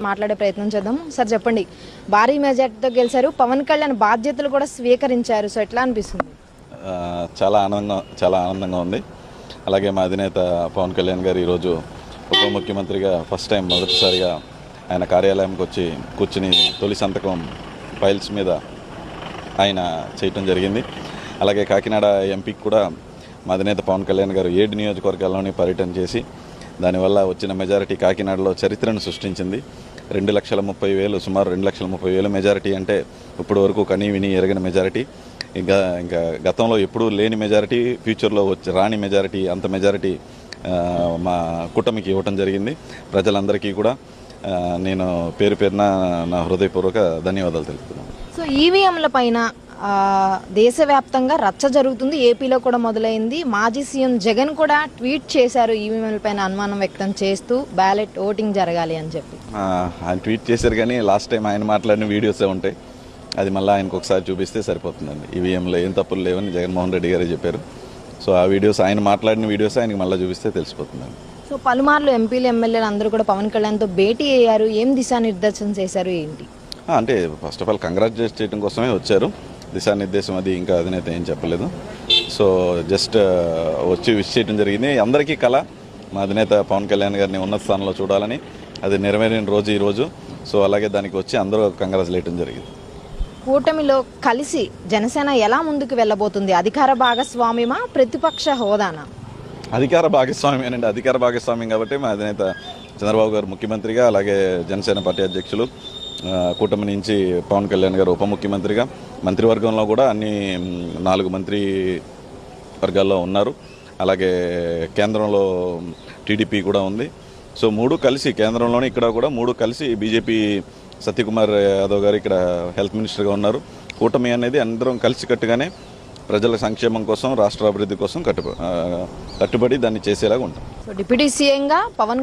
మాట్లాడే ప్రయత్నం చేద్దాం. సార్ చెప్పండి. భారీ మెజార్టీతో గెలిచారు. పవన్ కళ్యాణ్ బాధ్యతలు కూడా స్వీకరించారు. సో ఎట్లా అనిపిస్తుంది? చాలా ఆనందంగా చాలా ఆనందంగా ఉంది. అలాగే మా అధినేత పవన్ కళ్యాణ్ గారు ఈరోజు ఉప ముఖ్యమంత్రిగా ఫస్ట్ టైం మొదటిసారిగా ఆయన కార్యాలయంకి వచ్చి కూర్చుని తొలి సంతకం ఫైల్స్ మీద ఆయన చేయటం జరిగింది. అలాగే కాకినాడ ఎంపీకి కూడా మా అధినేత పవన్ కళ్యాణ్ గారు ఏడు నియోజకవర్గాల్లోని పర్యటన చేసి దానివల్ల వచ్చిన మెజారిటీ కాకినాడలో చరిత్రను సృష్టించింది. రెండు లక్షల ముప్పై వేలు సుమారు రెండు లక్షల ముప్పై వేలు మెజారిటీ అంటే ఇప్పటి వరకు కనీ విని ఎరగిన మెజారిటీ ఇంకా ఇంకా గతంలో ఎప్పుడూ లేని మెజారిటీ ఫ్యూచర్లో వచ్చి రాని మెజారిటీ అంత మెజారిటీ మా కూటమికి ఇవ్వటం జరిగింది. ప్రజలందరికీ కూడా నేను పేరు పేరున నా హృదయపూర్వక ధన్యవాదాలు తెలుపుతున్నాను. సో ఈవీఎంల పైన దేశవ్యాప్తంగా రచ్చ జరుగుతుంది. ఏపీలో కూడా మొదలైంది. మాజీ సీఎం జగన్ కూడా ట్వీట్ చేశారు. ఈవీఎంల పైన అనుమానం వ్యక్తం చేస్తూ బ్యాలెట్ ఓటింగ్ జరగాలి అని చెప్పి. ఆయన ట్వీట్ చేశారు కానీ లాస్ట్ టైం ఆయన మాట్లాడిన వీడియోసే ఉంటాయి. అది మళ్ళీ ఆయనకు ఒకసారి చూపిస్తే సరిపోతుందండి. ఈవీఎంలో ఏం తప్పులు లేవని జగన్మోహన్ రెడ్డి గారే చెప్పారు. సో ఆ వీడియోస్ ఆయన మాట్లాడిన వీడియోస్ ఆయనకి మళ్ళీ చూపిస్తే తెలిసిపోతుందండి. సో పలుమార్లు ఎంపీలు ఎమ్మెల్యేలు అందరూ కూడా పవన్ కళ్యాణ్తో భేటీ అయ్యారు. ఏం దిశానిర్దేశం చేశారు ఏంటి? అంటే ఫస్ట్ ఆఫ్ ఆల్ కంగ్రాచులేట్ చేయడం కోసమే వచ్చారు. దిశానిర్దేశం అది ఇంకా అధినేత ఏం చెప్పలేదు. సో జస్ట్ వచ్చి విష్ చేయడం జరిగింది. అందరికీ కళ మా అధినేత పవన్ కళ్యాణ్ గారిని ఉన్నత స్థానంలో చూడాలని అది నెరవేరిన రోజు ఈ రోజు. సో అలాగే దానికి వచ్చి అందరూ కంగ్రాచులేయడం జరిగింది. కూటమిలో కలిసి జనసేన ఎలా ముందుకు వెళ్ళబోతుంది? అధికార భాగస్వామ్యమా ప్రతిపక్ష హోదానా? అధికార భాగస్వామ్యం అండి అధికార భాగస్వామ్యం కాబట్టి మా అధినేత చంద్రబాబు గారు ముఖ్యమంత్రిగా అలాగే జనసేన పార్టీ అధ్యక్షులు కూటమి నుంచి పవన్ కళ్యాణ్ గారు ఉప ముఖ్యమంత్రిగా మంత్రివర్గంలో కూడా అన్ని నాలుగు మంత్రి వర్గాల్లో ఉన్నారు. అలాగే కేంద్రంలో టీడీపీ కూడా ఉంది. సో మూడు కలిసి కేంద్రంలోనే ఇక్కడ కూడా మూడు కలిసి బీజేపీ సత్యకుమార్ యాదవ్ గారు ఇక్కడ హెల్త్ మినిస్టర్గా ఉన్నారు. కూటమి అనేది అందరం కలిసికట్టుగానే ప్రజల సంక్షేమం కోసం రాష్ట్ర అభివృద్ధి కోసం కట్టుబడి దాన్ని చేసేలాగా ఉంటాం. డిప్యూటీ సీఎంగా పవన్